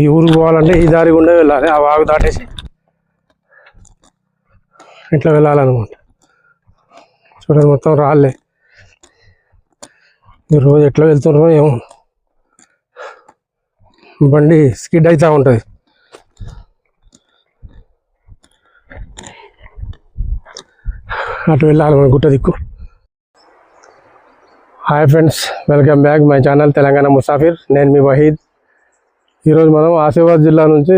ఈ ఊరికి పోవాలంటే ఈ దారి గుండా వెళ్ళాలి ఆ వాగు దాటేసి ఇట్లా వెళ్ళాలన్నమాట చూడండి మొత్తం రాళ్ళే. ఈ రోజు ఎట్లా వెళ్తున్నారో ఏమో. బండి స్కిడ్ అవుతూ ఉంటుంది. అటు వెళ్ళాలి మన గుట్ట దిక్కు. Hi friends welcome back my channel Telangana Musafir నేను మీ వహీద్ ఈరోజు మనం ఆసిఫాబాద్ జిల్లా నుంచి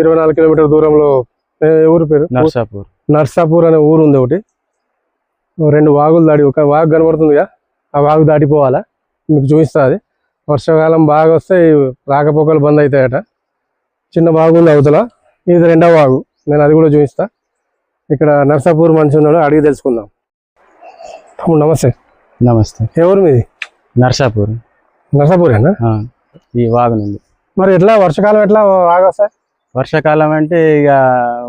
ఇరవై నాలుగు కిలోమీటర్ దూరంలో ఊరు పేరు? నర్సాపూర్. నర్సాపూర్ అనే ఊరు ఉంది ఒకటి. రెండు వాగులు దాడి ఒక వాగు కనబడుతుందిగా ఆ వాగు దాటిపోవాలా? మీకు చూపిస్తా అది. వర్షాకాలం బాగా వస్తే రాకపోకలు బంద్ అవుతాయట. చిన్న వాగు ఉంది అవతల. ఇది రెండవ వాగు. నేను అది కూడా చూపిస్తా. ఇక్కడ నర్సాపూర్ మనిషి ఉన్నాడు అడిగి తెలుసుకుందాం. తమ్ముడు నమస్తే. నమస్తే. ఊరు మీది? నర్సాపూర్. నర్సాపూరేనా? ఈ వాగు నుండి. మరి ఎట్లా వర్షాకాలం ఎట్లా వాగు వస్తాయి వర్షాకాలం అంటే ఇక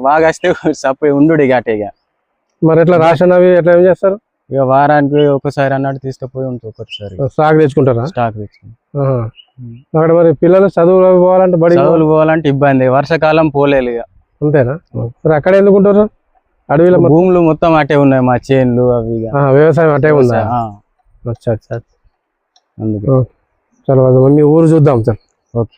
వాగేస్తే సప్పు ఉండు ఇక అటే ఇక. మరి ఎట్లా రేషన్ అవి ఎట్లా ఏం చేస్తారు? ఇక వారానికి ఒకసారి అన్నట్టు తీసుకుపోయి ఉంటుంది ఒకసారి. స్టాక్ తెచ్చుకుంటారా? స్టాక్ తెచ్చుకుని ఆహా. అక్కడ మరి పిల్లలు చదువులు పోవాలంటే బడి చదువులు పోవాలంటే ఇబ్బంది వర్షాకాలం పోలేదు ఇక. అంతేనా? మరి అక్కడ ఎందుకుంటారు అడవిలో భూములు మొత్తం అటే ఉన్నాయి మా చేన్లు అవి వ్యవసాయం అటే ఉందా? అచ్చా అచ్చా. అందుకే. చలో మీ ఊరు చూద్దాం సార్. ఓకే.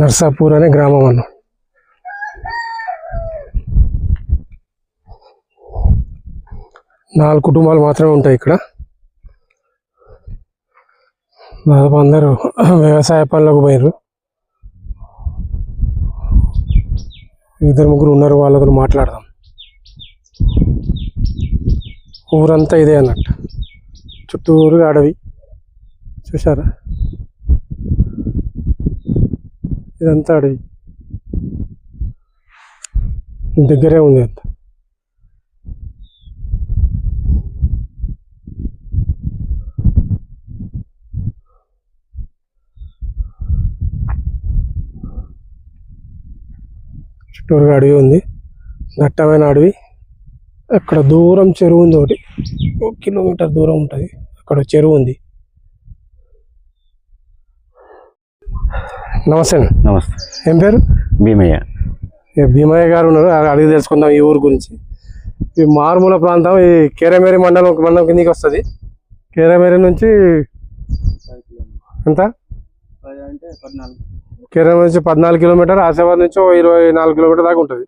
నర్సాపూర్ అనే గ్రామం అన్న. నాలుగు కుటుంబాలు మాత్రమే ఉంటాయి ఇక్కడ. దాదాపు అందరూ వ్యవసాయ పనులకు పోయారు ఇద్దరు ముగ్గురు ఉన్నారు వాళ్ళతో మాట్లాడదాం. ఊరంతా ఇదే అన్నట్టు. చుట్టూరుగా అడవి. చూసారా ఇదంతా అడవి. దగ్గరే ఉంది అంత. చుట్టూరుగా అడవి ఉంది. దట్టమైన అడవి. అక్కడ దూరం చెరువు ఉంది ఒకటి. ఒక కిలోమీటర్ దూరం ఉంటుంది. అక్కడ చెరువు ఉంది. నమస్తే. నమస్తే. ఏం పేరు? భీమయ్య. భీమయ్య గారు ఉన్నారు. అడిగి తెలుసుకుందాం ఈ ఊరు గురించి. ఈ మారుమూల ప్రాంతం ఈ కేరమేరి మండలం మండలం కిందికి వస్తుంది. కేరమేరి నుంచి ఎంత? కేరమేరి నుంచి పద్నాలుగు కిలోమీటర్ ఆసిఫాబాద్ నుంచి ఇరవై నాలుగు కిలోమీటర్ దాకా ఉంటుంది.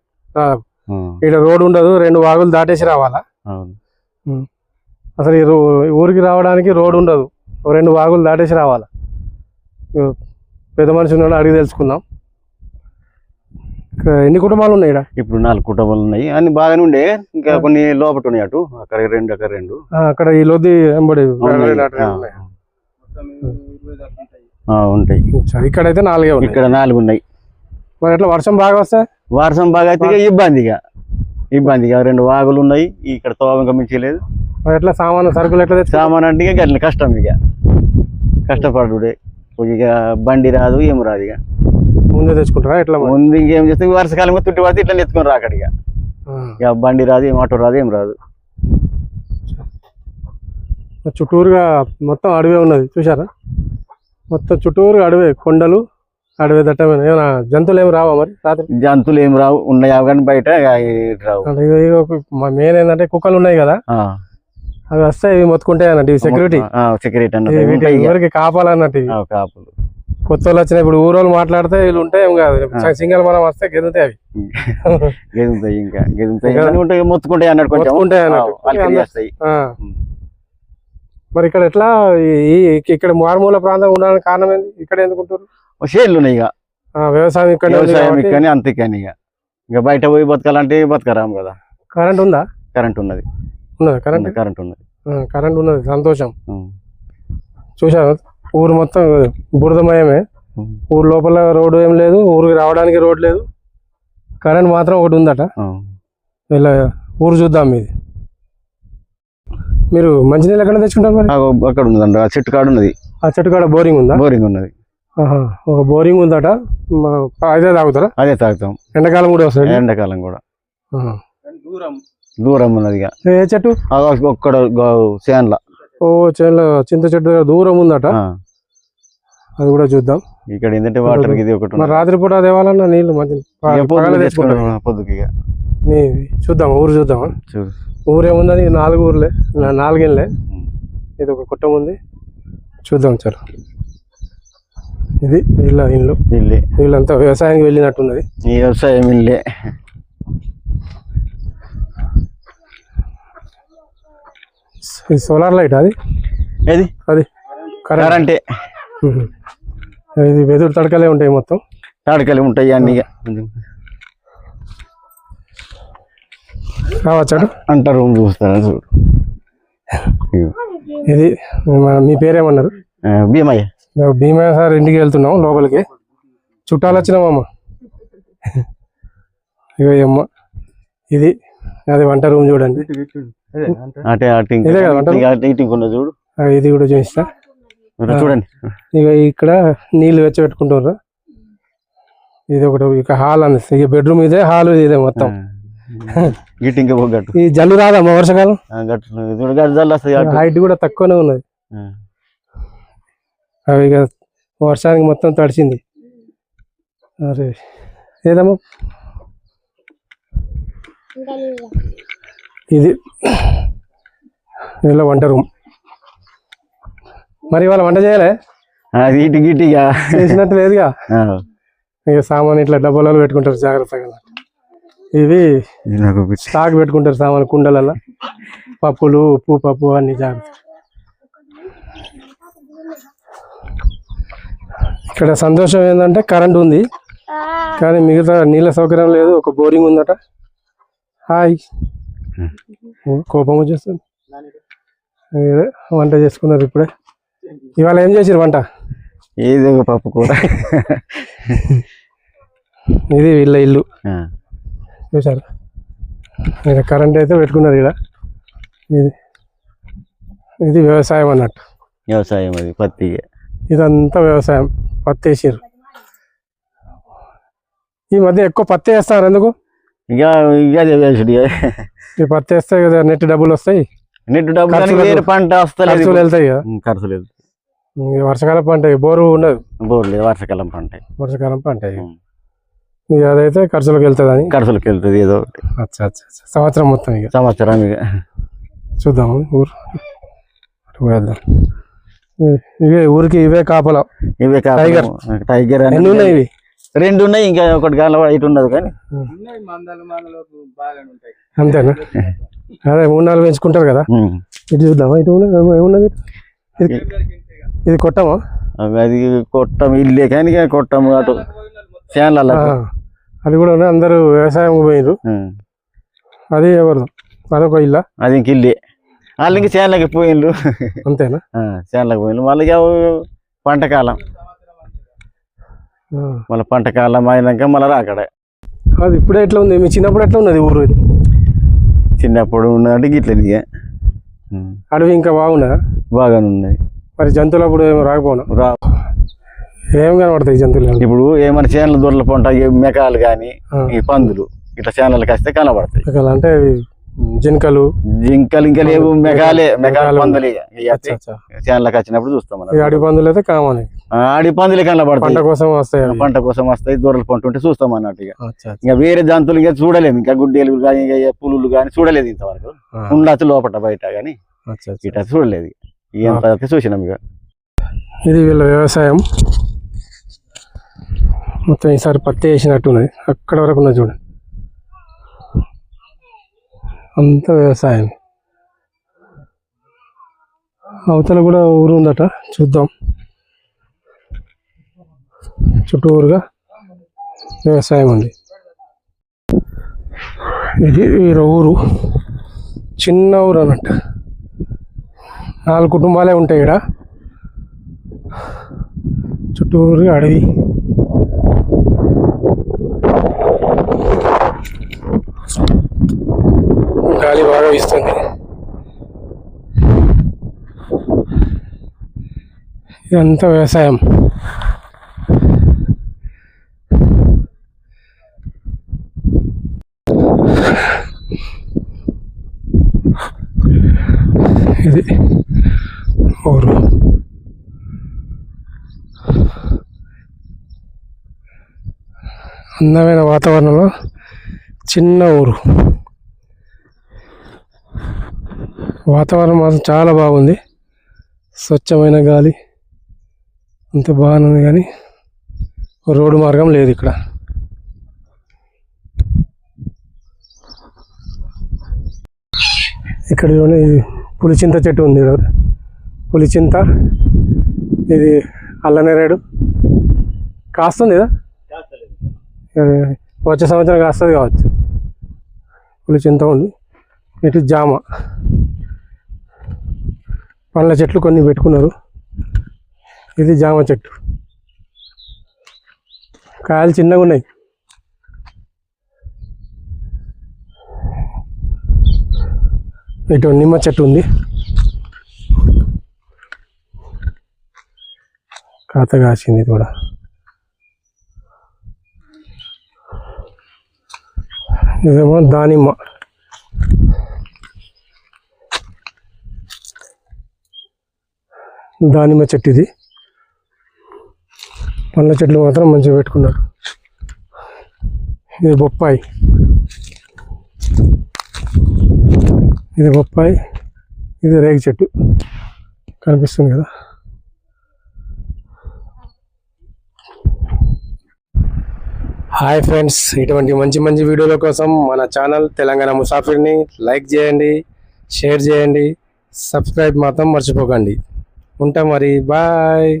ఇక్కడ రోడ్ ఉండదు రెండు వాగులు దాటేసి రావాలా? అసలు ఈ ఊరికి రావడానికి రోడ్ ఉండదు రెండు వాగులు దాటేసి రావాలా? పెద్ద మనిషి ఉన్నాడు అడిగి తెలుసుకుందాం. ఇక్కడ ఎన్ని కుటుంబాలు ఉన్నాయి ఇక్కడ ఇప్పుడు నాలుగు కుటుంబాలు ఉన్నాయి. అన్ని బాగానే ఉండే. ఇంకా కొన్ని లోపట ఉన్నాయి అటు అక్కడ రెండు అక్కడ రెండు. అక్కడ ఈ లోది ఎంబడి ఉంటాయి. ఇక్కడైతే నాలుగే ఉన్నాయి. ఇక్కడ నాలుగు ఉన్నాయి. మరి ఎట్లా వర్షం బాగా వస్తే? వర్షం బాగా అయితే ఇక ఇబ్బందిగా. ఇబ్బందిగా. రెండు వాగులు ఉన్నాయి. ఇక్కడ తోవ మించలేదు మరి ఎట్లా సామాను సరుకులు ఎట్లా సామాన్ అంటే ఇక కష్టం ఇక. కష్టపడుడే. ఇక బండి రాదు ఏం రాదు ఇక. ముందే తెచ్చుకుంటారా? ఎట్లా? ముందు ఇంకేం చేస్తే వర్షకాలం తుట్టి పడితే ఇట్లా ఎత్తుకొని రాకడ ఇక. ఆ. ఇక బండి రాదు ఏం ఆటో రాదు ఏం రాదు. చుట్టూరుగా మొత్తం అడవే ఉన్నది చూసారా మొత్తం చుట్టూరుగా అడవే కొండలు అడవే దట్టమైన. ఏమైనా జంతువులు ఏమి రావా మరి రాత్రి? జంతువులు ఏం రావు ఉన్నాయి అవి కానీ బయట రావు. మెయిన్ ఏంటంటే కుక్కలు ఉన్నాయి కదా. అవి వస్తాయి ఇవి మొత్తుకుంటాయి అన్నట్టు ఇవి సెక్యూరిటీ సెక్యూరిటీ అన్నట్టు ఉంటాయి. ఎవరికి కాపాలన్నట్టు కాపులు. కొత్త వాళ్ళు వచ్చిన ఇప్పుడు ఊరోళ్ళు మాట్లాడితే వీళ్ళు ఉంటాయి ఏం కాదు. సింగల్ మనం వస్తే గెలుతాయి అవి. గెదుముతాయి ఇంకా ఉంటాయి మొత్తుకుంటాయి అన్నట్టు కొంచెం. మొత్తుకుంటాయి అన్నట్టు. ఆ, అలికిడి అందరూ- చేస్తాయి ఆ. ఉం. మరి ఇక్కడ ఎట్లా ఇక్కడ మారుమూల ప్రాంతం ఉండడానికి కారణం ఏంది? ఇక్కడ ఎందుకుంటారు చేనులు ఉన్నాయి ఇక. వ్యవసాయం ఇక్కడ వ్యవసాయం కానీ అంతే కానీ ఇక. ఇక బయట పోయి బతకాలంటే బతకరాము కదా. కరెంట్ ఉందా? కరెంట్ ఉన్నది. ఉన్నది? కరెంట్ కరెంట్ ఉన్నది. కరెంట్ ఉన్నది. సంతోషం. ఉం. చూశాను ఊరు మొత్తం బురదమయమే. ఊరు లోపల రోడ్డు ఏం లేదు ఊరికి రావడానికి రోడ్ లేదు. కరెంట్ మాత్రం ఒకటి ఉందట. ఇలా ఊరు చూద్దాం మీది. మీరు మంచినీళ్ళు ఎక్కడ తెచ్చుకుంటారు మరి? అక్కడ ఉన్నదండి ఆ చెట్టు కాడ ఉన్నది. ఆ చెట్టు కాడ బోరింగ్ ఉందా? బోరింగ్ ఉన్నది. ఆహా, ఒక బోరింగ్ ఉందట. మా- అదే తాగుతారా? అదే తాగుతాం. ఎండాకాలం కూడా వస్తుంది ఎండాకాలం కూడా. దూరం. దూరం ఉన్నది ఇక. ఏ చెట్టు? ఒక్కడ చేన్ల. ఓ చేనులో చింత చెట్టు దూరం ఉందట. అది కూడా చూద్దాం. ఇక్కడ ఏంటంటే వాటర్ ఇది ఒకటి. రాత్రిపూట తేవాలన్నా నీళ్ళు మంచి పొద్దుకి చూద్దాం ఊరు చూద్దాం ఊరేముందని నాలుగు ఊర్లే నాలుగేళ్ళే. ఇది ఒక కుట్టం ఉంది. చూద్దాం చలో. ఇది వీళ్ళ ఇల్లు ఇల్లే. వీళ్ళంతా వ్యవసాయానికి వెళ్ళినట్టున్నది. ఈ వ్యవసాయం ఇల్లే. ఇది సోలార్ లైట్ అది? ఏది? అది. కరెంట్. ఇది వెదురు తడకలే ఉంటాయి మొత్తం. తాడకలు ఉంటాయి అన్ని ఇక రావచ్చాడు అంటారు? రూమ్ చూస్తారా చూడు. ఇది మీ పేరేమన్నారు? భీమయ్య. మేము భీమా సార్ ఇంటికి వెళ్తున్నాం లోపలికి. చుట్టాలు వచ్చినామమ్మ. అమ్మ. ఇది అది వంట రూమ్ చూడండి. అటే అటు ఇంకా- ఇదే కదా వంటలు? ఇంకా అటు ఇటు ఇంకొన్న చూడు. ఇది కూడా చూపిస్తా చూడండి. ఇక ఇక్కడ నీళ్ళు వెచ్చ పెట్టుకుంటారు. ఇది ఒకటి ఇక హాల్ అని. ఇక బెడ్రూమ్ ఇదే హాల్ ఇదే మొత్తం. గిట్ ఇంకా ఒక గట్టు. ఈ జల్లు రాదమ్మా వర్షాకాలం? గట్టు. హైట్ కూడా తక్కువనే ఉన్నది. అవి ఇక వర్షానికి మొత్తం తడిసింది అరే ఏదమ్మా? ఇది ఇలా వంట రూమ్. మరి ఇవాళ వంట చేయలే? ఇటు గిట్ ఇక చేసినట్టు లేదుగా. ఇక సామాన్ ఇట్లా డబ్బాలలో పెట్టుకుంటారు జాగ్రత్తగా. ఇవి. స్టాక్ పెట్టుకుంటారు సామాన్ కుండలలో పప్పులు ఉప్పు పప్పు అన్ని జాగ్రత్త. ఇక్కడ సంతోషం ఏంటంటే కరెంట్ ఉంది. కానీ మిగతా నీళ్ళ సౌకర్యం లేదు ఒక బోరింగ్ ఉందట. హాయ్. కోపం వచ్చేస్తుంది. వంట చేసుకున్నారు ఇప్పుడే. ఇవాళ ఏం చేసారు వంట? ఏది ఒక పప్పు కూర. ఇది వీళ్ళ ఇల్లు. చూసారు ఇక్కడ కరెంట్ అయితే పెట్టుకున్నారు ఇక్కడ. ఇది ఇది వ్యవసాయం అన్నట్టు. వ్యవసాయం అది పత్తి. ఇదంతా వ్యవసాయం. పత్తి వేసారు ఈ మధ్య ఎక్కువ పత్తి వేస్తారు ఎందుకు? ఇక ఇక వేసుడు. ఈ పత్తి వేస్తే కదా నెట్ డబ్బులు వస్తాయి? నెట్ డబ్బు కానీ ఖర్చులకు- వేరే పంట వస్తలేదు ఖర్చులు వెళ్తాయి కదా? ఉం, ఖర్చు లేదు. ఈ వర్షాకాలం పంట బోరు ఉండదు. బోర్ లేదు వర్షాకాలం పంట. వర్షాకాలం పంట. ఇక అదైతే ఖర్చులకు వెళ్తుంది అని. ఖర్చులకు వెళ్తుంది ఏదో అచ్చా అచ్చా. సంవత్సరం మొత్తం ఇక. సంవత్సరం ఇక. చూద్దాము ఊరు. ఇ- ఇవే ఊరికి ఇవే కాపలా. ఇవే టైగర్. టైగర్ అని ఎన్ని ఉన్నాయి ఇవి? రెండు ఉన్నాయి ఇంకా ఒకటి గాల ఇటు ఉన్నది కానీ. అంతేనా? అదే మూడు నాలుగు పెంచుకుంటారు కదా. ఇటు చూద్దామా? ఇటు ఏమున్నది? ఇది కొట్టమా? అది కొట్టం ఇల్లే కానీ కొట్టము అటు. ఆ, అది కూడా అందరూ వ్యవసాయం పోయినరు అది ఎవరు అదొక ఇల్లా. అది ఇంక ఇల్లే. వాళ్ళు ఇంక చేన్లకి పోయిండ్రు అంతేనా? ఆ, చేన్లకు పోయిండ్రు మళ్ళీ ఇక పంట కాలం. ఆ. మళ్ళీ పంట కాలం అయినాక మళ్ళీ రాకడ అది ఇప్పుడే ఎట్లా ఉంది? మీ చిన్నప్పుడు ఎట్లా ఉన్నది ఊరు ఇది? చిన్నప్పుడు ఉన్నదంటే గిట్ల ఇక ఉం. అడవి ఇంకా బాగున్నదా బాగానే ఉన్నది. మరి జంతువులు అప్పుడు ఏమో రాకపోనా? రా. ఏం కనబడతాయి జంతువులు? ఇప్పుడు ఏమైనా చేనుల దొరల పంట మెకాలు కానీ. ఈ పందులు ఇట్లా చేనులకు వస్తే కనబడతాయి. అంటే జింకలు. జింకలు ఇంకా లేవు మెకాల మెకాలు పందులు. చేనులకు వచ్చినప్పుడు చూస్తాం మనం. అడవి పందులు అయితే కామన్. ఆడి పందులు కనబడతాయి పంట కోసం వస్తాయి. పంట కోసం వస్తాయి దూరల పంట ఉంటే చూస్తాం అన్నట్టు ఇక. వేరే జంతువులు ఇంకా చూడలేము. ఇంకా గుడ్డేలు కానీ ఇంకా పులులు కానీ చూడలేదు ఇంతవరకు. ఉండొచ్చు లోపల బయట కానీ. ఇట చూడలేదు ఎంత అయితే చూసినాం ఇక. ఇది వీళ్ళ వ్యవసాయం. మొత్తం ఈసారి పత్తి వేసినట్టున్నది. అక్కడ వరకు ఉన్నది చూడండి అంత వ్యవసాయం. అవతల కూడా ఊరు ఉందట చూద్దాం. చుట్టూరుగా వ్యవసాయం ఉంది. ఇది వీర ఊరు. చిన్న ఊరు అన్నట్టు. నాలుగు కుటుంబాలే ఉంటాయి ఇక్కడ చుట్టూరుగా అడవి. గాలి బాగా ఇస్తుంది ఇదంతా వ్యవసాయం. ఇది ఊరు. అందమైన వాతావరణంలో చిన్న ఊరు. వాతావరణం మాత్రం చాలా బాగుంది. స్వచ్ఛమైన గాలి. అంత బాగుంది కానీ రోడ్డు మార్గం లేదు ఇక్కడ. ఇక్కడ పులిచింత చెట్టు ఉంది ఇక్కడ పులిచింత ఇది అల్లనేరేడు. కాస్తుంది కదా? వచ్చే సంవత్సరం కాస్తుంది కావచ్చు. పులిచింత ఉంది. ఇటు జామ. పండ్ల చెట్లు కొన్ని పెట్టుకున్నారు. ఇది జామ చెట్టు. కాయలు చిన్నగా ఉన్నాయి. ఇటు నిమ్మ చెట్టు ఉంది. కాత కాసింది కూడా. ఇదేమో దానిమ్మ. దానిమ్మ చెట్టు ఇది. పండ్ల చెట్లు మాత్రం మంచిగా పెట్టుకున్నారు. ఇది బొప్పాయి. ఇది బొప్పాయి. ఇది రేగి చెట్టు. కనిపిస్తుంది కదా. హాయ్ ఫ్రెండ్స్ ఇటువంటి మంచి మంచి వీడియోల కోసం మన ఛానల్ తెలంగాణ ముసాఫిర్ని లైక్ చేయండి షేర్ చేయండి సబ్స్క్రైబ్ మాత్రం మర్చిపోకండి. ఉంటాం మరి బాయ్.